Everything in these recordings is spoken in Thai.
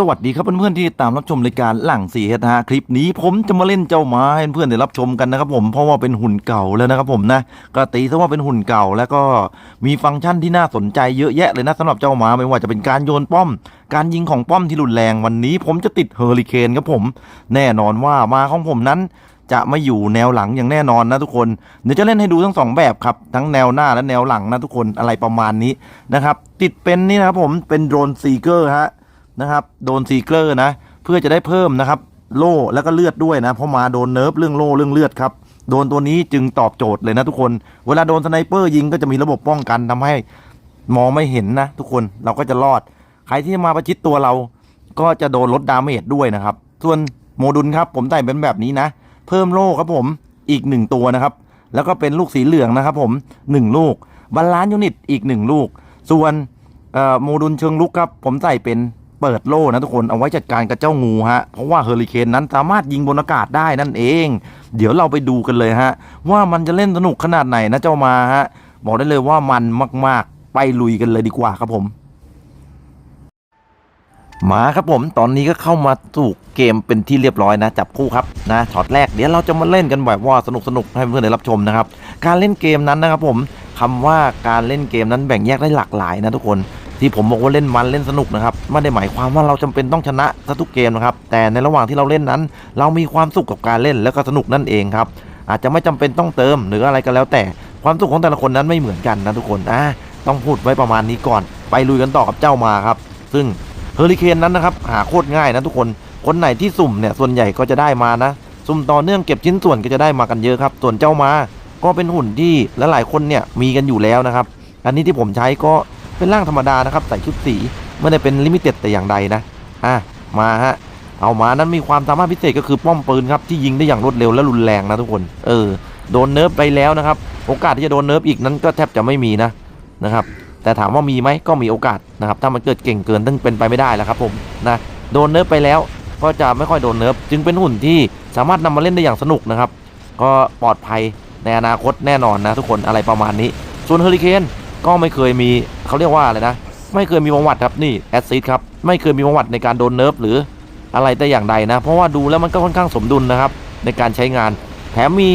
สวัสดีครับเพื่อนๆที่ตามรับชมรายการหลังสีเฮดนะฮะคลิปนี้ผมจะมาเล่นเจ้าม้าให้เพื่อนๆได้รับชมกันนะครับผมเพราะว่าเป็นหุ่นเก่าแล้วนะครับผมนะก็ตีซะว่าเป็นหุ่นเก่าแล้วก็มีฟังก์ชันที่น่าสนใจเยอะแยะเลยนะสำหรับเจ้าม้าไม่ว่าจะเป็นการโยนป้อม การยิงของป้อมที่รุนแรงวันนี้ ผมจะติดเฮอริเคนครับผม แน่นอนว่ามาของผมนั้นจะไม่อยู่แนวหลังอย่างแน่นอนนะทุกคน เดี๋ยวจะเล่นให้ดูทั้งสองแบบครับ ทั้งแนวหน้าและแนวหลังนะทุกคนอะไรประมาณนี้นะครับ ติดเป็นนี่นะครับผมเป็นโดรนซีเกอร์ฮะ นะครับ โดนซีเกอร์นะ เพื่อจะได้เพิ่มนะครับ โล่แล้วก็เลือดด้วยนะ เพราะมาโดนเนิร์ฟเรื่องโล่เรื่องเลือดครับ โดนตัวนี้จึงตอบโจทย์เลยนะทุกคน เวลาโดนสไนเปอร์ยิงก็จะมีระบบป้องกันทำให้มองไม่เห็นนะ ทุกคนเราก็จะรอด ใครที่มาประชิดตัวเรา ก็จะโดนลดดาเมจด้วยนะครับ ส่วนโมดุลครับผมใส่เป็นแบบนี้นะ เพิ่มโล่ครับผมอีกหนึ่งตัวนะครับ แล้วก็เป็นลูกสีเหลืองนะครับผมหนึ่งลูกบาลานซ์ยูนิตอีกหนึ่งลูก ส่วนโมดุลเชิงลุกครับผมใส่เป็น เปิดโล่นะทุกคนเอาไว้จัดการกับเจ้างูฮะ เพราะว่าเฮอริเคนนั้นสามารถยิงบนอากาศได้นั่นเอง เดี๋ยวเราไปดูกันเลยฮะ ว่ามันจะเล่นสนุกขนาดไหนนะเจ้ามาฮะ บอกได้เลยว่ามันมากๆไปลุยกันเลยดีกว่าครับผมมาครับผมตอนนี้ก็เข้ามาสู่เกมเป็นที่เรียบร้อยนะจับคู่ครับนะช็อตแรกเดี๋ยวเราจะมาเล่นกันแบบว่าสนุกสนุกให้เพื่อนๆได้รับชมนะครับ การเล่นเกมนั้นนะครับผมคำว่าการเล่นเกมนั้นแบ่งแยกได้หลากหลายนะทุกคน ที่ผมบอกว่าเล่นมันเล่นสนุกนะครับไม่ได้หมายความว่าเราจำเป็นต้องชนะทุกเกมนะครับแต่ในระหว่างที่เราเล่นนั้น เรามีความสุขกับการเล่นแล้วก็สนุกนั่นเองครับอาจจะไม่จำเป็นต้องเติมหรืออะไรก็แล้วแต่ความสุขของแต่ละคนนั้นไม่เหมือนกันนะทุกคนอะต้องพูดไว้ประมาณนี้ก่อน ไปลุยกันต่อกับเจ้ามาครับ ซึ่งเฮอริเคนนั้นนะครับหาโคตรง่ายนะทุกคนคนไหนที่สุ่มเนี่ยส่วนใหญ่ก็จะได้มานะสุ่มต่อเนื่องเก็บชิ้นส่วนก็จะได้มากันเยอะครับ ส่วนเจ้ามาก็เป็นหุ่นที่หลายๆคนเนี่ยมีกันอยู่แล้วนะครับ อันนี้ที่ผมใช้ก็ เป็นร่างธรรมดานะครับใส่ชุดสีไม่ได้เป็นลิมิเต็ดแต่อย่างใดนะอะมาฮะเอามานั้นมีความสามารถพิเศษก็คือป้อมปืนครับที่ยิงได้อย่างรวดเร็วและรุนแรงนะทุกคนเออโดนเนิร์ฟไปแล้วนะครับโอกาสที่จะโดนเนิร์ฟอีกนั้นก็แทบจะไม่มีนะนะครับแต่ถามว่ามีไหมก็มีโอกาสนะครับถ้ามันเกิดเก่งเกินซึ่งเป็นไปไม่ได้แล้วครับผมนะโดนเนิร์ฟไปแล้วก็จะไม่ค่อยโดนเนิร์ฟจึงเป็นหุ่นที่สามารถนำมาเล่นได้อย่างสนุกนะครับก็ปลอดภัยในอนาคตแน่นอนนะทุกคนอะไรประมาณนี้ ส่วนเฮอริเคน ก็ไม่เคยมีเขาเรียกว่าอะไรนะ ไม่เคยมีประวัติครับนี่แอดซิดครับไม่เคยมีประวัติในการโดนเนิร์ฟหรืออะไรแต่อย่างใดนะ เพราะว่าดูแล้วมันก็ค่อนข้างสมดุลนะครับ ในการใช้งาน แถมมี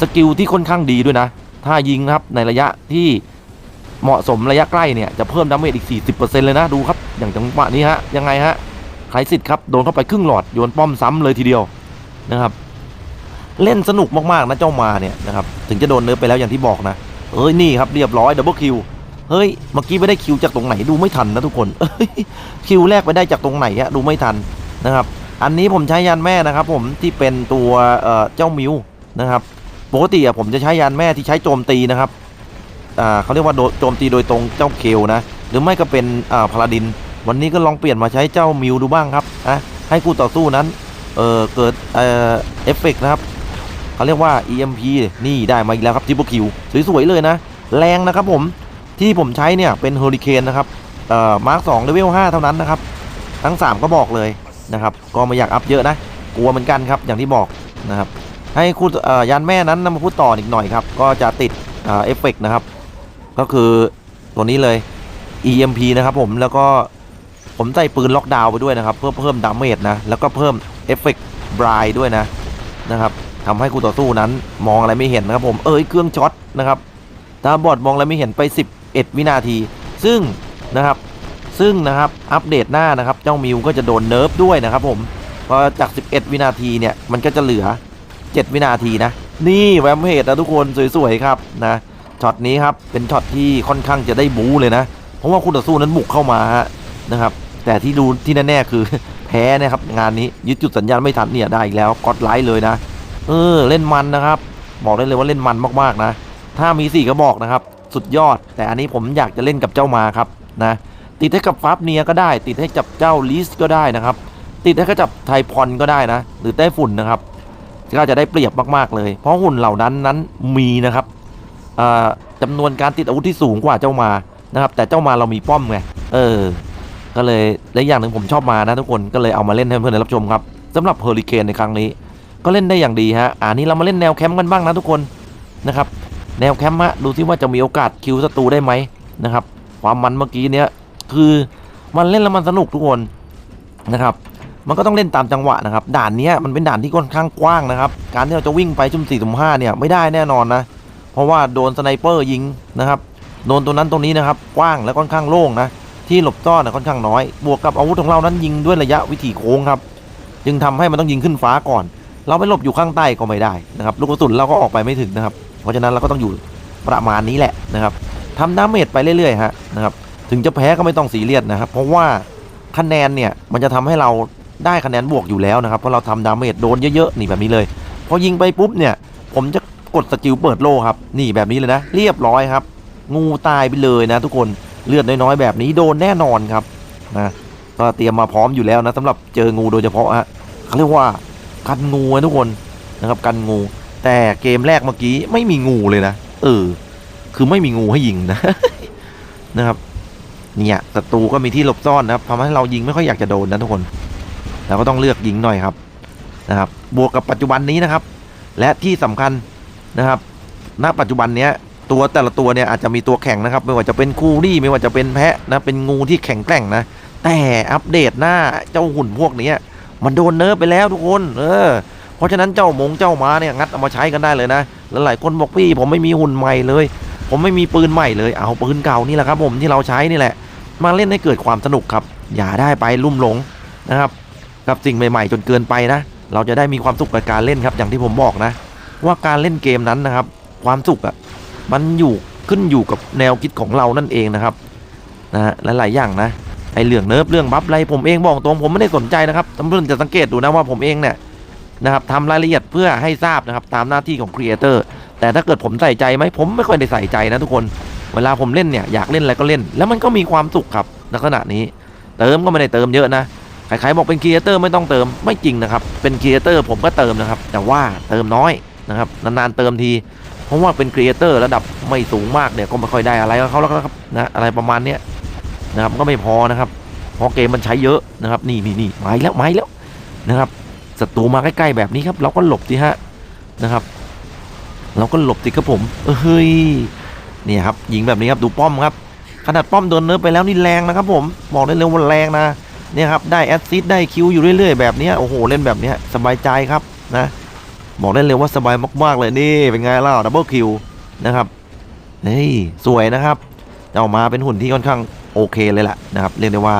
สกิลที่ค่อนข้างดีด้วยนะ ถ้ายิงนะครับในระยะที่เหมาะสมระยะใกล้เนี่ยจะเพิ่มดาเมจอีก 40%เลยนะดูครับ อย่างจังหวะนี้ฮะยังไงฮะไคสิทธิ์ครับโดนเข้าไปครึ่งหลอดโยนป้อมซ้ำเลยทีเดียวนะครับ เล่นสนุกมากๆนะเจ้ามาเนี่ยนะครับถึงจะโดนเนิร์ฟไปแล้วอย่างที่บอกนะ เอ้ยนี่ครับเรียบร้อยดับเบิลคิวเฮ้ยเมื่อกี้ไม่ได้คิวจากตรงไหนดูไม่ทันนะทุกคนคิวแรกไปได้จากตรงไหนฮะดูไม่ทันนะครับ อันนี้ผมใช้ยานแม่นะครับ ผมที่เป็นตัวเจ้ามิวนะครับปกติอะผมจะใช้ยานแม่ที่ใช้โจมตีนะครับเขาเรียกว่าโจมตีโดยตรงเจ้าเคลนะ หรือไม่ก็เป็นพาลาดิน วันนี้ก็ลองเปลี่ยนมาใช้เจ้ามิวดูบ้างครับอะให้คู่ต่อสู้นั้นเเกิดเออเอฟเฟกนะครับ เขาเรียกว่า EMP นี่ได้มาอีกแล้วครับทิปเปอร์คิวสวยๆเลยนะ แรงนะครับผมที่ผมใช้เนี่ยเป็นเฮอริเคนนะครับเอ่อมาร์คสองเลเวล5เท่านั้นนะครับ ทั้ง 3 ก็บอกเลยนะครับ ก็ไม่อยากอัพเยอะนะ กลัวเหมือนกันครับอย่างที่บอกนะครับ ให้คู่เอ่อยานแม่นั้นนำมาพูดต่ออีกหน่อยครับ ก็จะติดเอ่อฟเฟกนะครับ ก็คือตัวนี้เลย EMP นะครับผมแล้วก็ผมใส่ปืนล็อกดาวน์ไปด้วยนะครับ เพื่อเพิ่มดาเมจนะ แล้วก็เพิ่มเอฟเฟกต์บรายด้วยนะนะครับ ทำให้คู่ต่อสู้นั้น มองอะไรไม่เห็นนะครับผมเอ้ยเครื่องช็อตนะครับตาบอดมองอะไรไม่เห็นไป 11 วินาที ซึ่งนะครับซึ่งนะครับอัปเดตหน้านะครับเจ้ามิวก็จะโดนเนิร์ฟด้วยนะครับผมพอจาก 11 วินาทีเนี่ยมันก็จะเหลือ 7 วินาทีนะ นี่แวมเพจนะทุกคนสวยๆครับนะช็อตนี้ครับเป็นช็อตที่ค่อนข้างจะได้บูเลยนะ เพราะว่าคู่ต่อสู้นั้นบุกเข้ามานะครับแต่ที่ดูที่แน่ๆคือแพ้นะครับงานนี้ยึดจุดสัญญาณไม่ทันเนี่ยได้อีกแล้วกดไลค์เลยนะ เออเล่นมันนะครับ บอกได้เลยว่าเล่นมันมากๆนะ ถ้ามีสี่กระบอกนะครับ สุดยอด แต่อันนี้ผมอยากจะเล่นกับเจ้ามาครับนะติดให้กับฟับเนียก็ได้ ติดให้จับเจ้าลิสก็ได้นะครับ ติดให้กับจับไทพอนก็ได้นะ หรือไต้ฝุ่นนะครับก็จะได้เปรียบมากๆเลย เพราะหุ่นเหล่านั้นนั้นมีนะครับอ่าจำนวนการติดอาวุธที่สูงกว่าเจ้ามานะครับ แต่เจ้ามาเรามีป้อมไงเออ ก็เลยและอย่างหนึ่งผมชอบมานะทุกคนก็เลยเอามาเล่นให้เพื่อนๆรับชมครับสำหรับเฮอริเคนในครั้งนี้ ก็เล่นได้อย่างดีฮะอ่านี้เรามาเล่นแนวแคมป์กันบ้างนะทุกคนนะครับ แนวแคมป์ฮะดูที่ว่าจะมีโอกาสคิวศัตรูได้ไหมนะครับ ความมันเมื่อกี้เนี้ยคือมันเล่นแล้วมันสนุกทุกคนนะครับ มันก็ต้องเล่นตามจังหวะนะครับ ด่านนี้มันเป็นด่านที่ค่อนข้างกว้างนะครับ การที่เราจะวิ่งไปชุ่มสี่สุ่มห้าเนี่ยไม่ได้แน่นอนนะ เพราะว่าโดนสไนเปอร์ยิงนะครับโดนตัวนั้นตรงนี้นะครับกว้างและค่อนข้างโล่งนะที่หลบซ่อนค่อนข้างน้อย บวกกับอาวุธของเรานั้นยิงด้วยระยะวิถีโค้งครับ จึงทำให้มันต้องยิงขึ้นฟ้าก่อน เราไปหลบอยู่ข้างใต้ก็ไม่ได้นะครับลูกกระสุนเราก็ออกไปไม่ถึงนะครับ เพราะฉะนั้นเราก็ต้องอยู่ประมาณนี้แหละนะครับทำดาเมจไปเรื่อยๆฮะนะครับถึงจะแพ้ก็ไม่ต้องซีเรียสนะครับ เพราะว่าคะแนนเนี่ยมันจะทำให้เราได้คะแนนบวกอยู่แล้วนะครับเพราะเราทำดาเมจโดนเยอะๆนี่แบบนี้เลยพอยิงไปปุ๊บเนี่ย ผมจะกดสกิลเปิดโลครับ นี่แบบนี้เลยนะ เรียบร้อยครับ งูตายไปเลยนะทุกคนเลือดน้อยๆแบบนี้โดนแน่นอนครับนะก็เตรียมมาพร้อมอยู่แล้วนะสำหรับเจองูโดยเฉพาะฮะเขาเรียกว่า กันงูนะทุกคนนะครับกันงู แต่เกมแรกเมื่อกี้ไม่มีงูเลยนะเออ คือไม่มีงูให้ยิงนะนะครับเนี่ยศัตรูก็มีที่หลบซ่อนนะครับทำให้เรายิงไม่ค่อยอยากจะโดนนะทุกคนเราก็ต้องเลือกยิงหน่อยครับนะครับ บวกกับปัจจุบันนี้นะครับ และที่สำคัญนะครับ ณปัจจุบันเนี้ยตัวแต่ละตัวเนี่ยอาจจะมีตัวแข็งนะครับ ไม่ว่าจะเป็นคูรี่ไม่ว่าจะเป็นแพะนะเป็นงูที่แข็งแกร่งนะ แต่อัปเดตหน้าเจ้าหุ่นพวกนี้ มันโดนเนิร์ฟไปแล้วทุกคน เออ เพราะฉะนั้นเจ้ามงเจ้าม้าเนี่ยงัดเอามาใช้กันได้เลยนะ แล้วหลายคนบอกพี่ผมไม่มีหุ่นใหม่เลย ผมไม่มีปืนใหม่เลย เอาปืนเก่านี่แหละครับ ผมที่เราใช้นี่แหละ มาเล่นให้เกิดความสนุกครับ อย่าได้ไปลุ่มหลงนะครับ กับสิ่งใหม่ๆ จนเกินไปนะ เราจะได้มีความสุขกับการเล่นครับ อย่างที่ผมบอกนะ ว่าการเล่นเกมนั้นนะครับ ความสุขอะ มันอยู่ขึ้นอยู่กับแนวคิดของเรานั่นเองนะครับ นะฮะหลายๆอย่างนะ ไอเรื่องเนิร์ฟเรื่องบัฟอะไรผมเองบอกตรงผมไม่ได้สนใจนะครับตำรวจจะสังเกตดูนะว่าผมเองเนี่ยนะครับทำรายละเอียดเพื่อให้ทราบนะครับตามหน้าที่ของครีเอเตอร์แต่ถ้าเกิดผมใส่ใจไหมผมไม่ค่อยได้ใส่ใจนะทุกคน เวลาผมเล่นเนี่ยอยากเล่นอะไรก็เล่น แล้วมันก็มีความสุขครับในขณะนี้ เติมก็ไม่ได้เติมเยอะนะใครๆบอกเป็นครีเอเตอร์ไม่ต้องเติมไม่จริงนะครับเป็นครีเอเตอร์ผมก็เติมนะครับแต่ว่าเติมน้อยนะครับนานๆเติมทีเพราะว่าเป็นครีเอเตอร์ระดับไม่สูงมากเนี่ยก็ไม่ค่อยได้อะไรกับเขาแล้วครับนะอะไรประมาณเนี้ย นะครับก็ไม่พอนะครับเพราะเกมมันใช้เยอะนะครับนี่นี่นี่มาแล้วมาแล้วนะครับศัตรูมาใกล้ๆแบบนี้ครับ เราก็หลบสิฮะนะครับ เราก็หลบสิครับผมเฮ้ยเนี่ยครับยิงแบบนี้ครับดูป้อมครับขนาดป้อมโดนเนิร์ฟไปแล้วนี่แรงนะครับ ผมบอกได้เลยว่าแรงนะเนี่ยครับได้แอสซิสได้คิวอยู่เรื่อยๆแบบนี้โอ้โหเล่นแบบนี้สบายใจครับนะบอกได้เลยว่าสบายมากๆเลยนี่เป็นไงล่ะดับเบิลคิวนะครับนี่สวยนะครับเอามาเป็นหุ่นที่ค่อนข้าง โอเคเลยแหละนะครับเรียกได้ว่า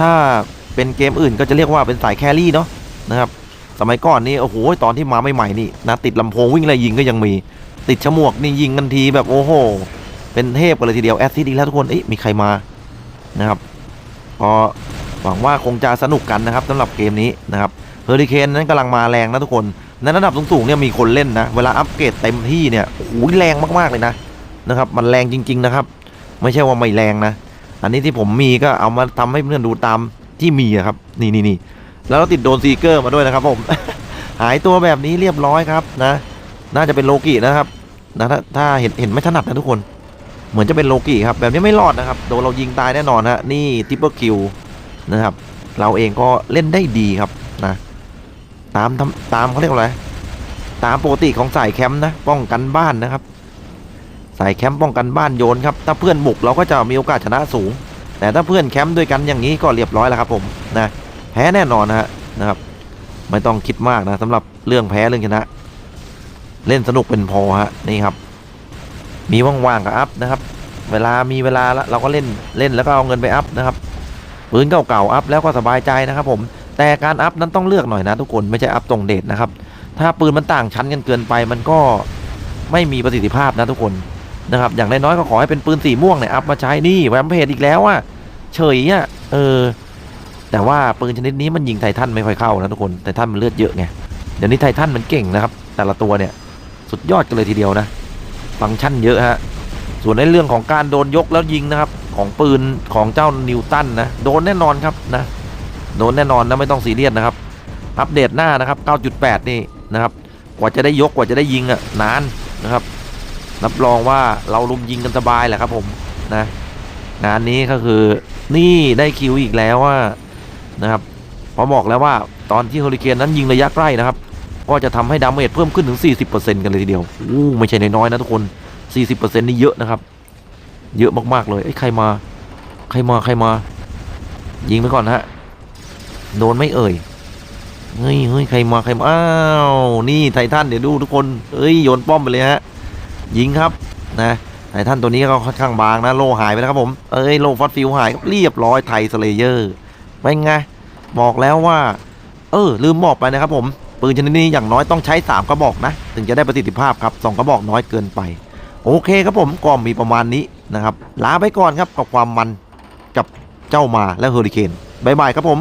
ถ้าเป็นเกมอื่นก็จะเรียกว่าเป็นสายแครี่เนาะนะครับสมัยก่อนนี่โอ้โหตอนที่มาใหม่ๆนี่นะติดลำโพงวิ่งอะไล่ยิงก็ยังมี ติดฉมวกนี่ยิงกันทีแบบโอ้โห เป็นเทพกันเลยทีเดียวแอสซิดอีกแล้วทุกคนเอ๊ะมีใครมานะครับก็หวังว่าคงจะสนุกกันนะครับสำหรับเกมนี้นะครับเฮอริเคนนั้นกำลังมาแรงนะทุกคนในระดับสูงๆเนี่ยมีคนเล่นนะ เวลาอัปเกรดเต็มที่เนี่ยโอ้โหแรงมากๆเลยนะนะครับ มันแรงจริง ๆนะครับ ไม่ใช่ว่าไม่แรงนะ อันนี้ที่ผมมีก็เอามาทำให้เพื่อนดูตามที่มีครับ นี่นี่นี่แล้วติดโดนซีเกอร์มาด้วยนะครับผม หายตัวแบบนี้เรียบร้อยครับนะ น่าจะเป็นโลกินะครับนะถ้าถ้าเห็นเห็นไม่ถนัดนะทุกคน เหมือนจะเป็นโลกิครับ แบบนี้ไม่รอดนะครับโดนเรายิงตายแน่นอนฮะนี่ทิปเปอร์คิวนะครับ เราเองก็เล่นได้ดีครับนะ ตามตามเขาเรียกว่าอะไรตามปกติของสายแคมป์นะ ป้องกันบ้านนะครับ ใสายแคมป์ป้องกันบ้านโยนครับ ถ้าเพื่อนบุกเราก็จะมีโอกาสชนะสูง แต่ถ้าเพื่อนแคมป์ด้วยกันอย่างนี้ก็เรียบร้อยแล้วครับผมนะแพ้แน่นอนนะฮะนะครับไม่ต้องคิดมากนะสำหรับเรื่องแพ้เรื่องชนะ เล่นสนุกเป็นพอฮะนี่ครับ มีว่างๆก็อัพนะครับ เวลามีเวลาแล้วเราก็เล่นเล่นแล้วก็เอาเงินไปอัพนะครับปืนเก่าๆอัพแล้วก็สบายใจนะครับผมแต่การอัพนั้นต้องเลือกหน่อยนะทุกคนไม่ใช่อัพตรงเดทนะครับถ้าปืนมันต่างชั้นกันเกินไปมันก็ไม่มีประสิทธิภาพนะทุกคน นะครับอย่างน้อยๆก็ขอให้เป็นปืนสีม่วงเนี่ยอัพมาใช้นี่แวมเพจอีกแล้วอะเฉยอะเออ แต่ว่าปืนชนิดนี้มันยิงไททันไม่ค่อยเข้านะทุกคนไททันมันเลือดเยอะไงเดี๋ยวนี้ไททันมันเก่งนะครับ แต่ละตัวเนี่ยสุดยอดกันเลยทีเดียวนะ ฟังก์ชันเยอะฮะส่วนในเรื่องของการโดนยกแล้วยิงนะครับ ของปืนของเจ้านิวตันนะโดนแน่นอนครับนะโดนแน่นอนนะไม่ต้องซีเรียสนะครับ อัปเดตหน้านะครับ 9.8 นี่นะครับ กว่าจะได้ยกกว่าจะได้ยิงอะนานนะครับ รับรองว่าเราลุมยิงกันสบายแหละครับผมนะงานนี้ก็คือนี่ได้คิวอีกแล้วว่านะครับพอบอกแล้วว่าตอนที่เฮอริเคนนั้นยิงระยะใกล้นะครับ ก็จะทำให้ดาเมจเพิ่มขึ้นถึง 40%กันเลยทีเดียวอู้ไม่ใช่น้อยๆนะทุกคน 40%นี่เยอะนะครับ เยอะมากๆเลยไอ้ใครมา ใครมาใครมา ยิงไปก่อนฮะโดนไม่เอ่ยเฮ้ยเฮ้ยใครมาใครมาอ้าวนี่ไททันเดี๋ยวดูทุกคนเอ้ยโยนป้อมไปเลยฮะ ยิงครับนะไททันตัวนี้ก็ค่อนข้างบางนะโลหายไปแล้วครับผมเอ้ยโลฟอสฟิลหายครับเรียบร้อยไทสเลเยอร์เป็นไงบอกแล้วว่า เออลืมบอกไปนะครับผมปืนชนิดนี้อย่างน้อยต้องใช้ 3 กระบอกนะ ถึงจะได้ประสิทธิภาพครับ 2 กระบอกน้อยเกินไป โอเคครับผมก็มีประมาณนี้นะครับลาไปก่อนครับกับความมันกับเจ้ามาและเฮอริเคนบายบายครับผม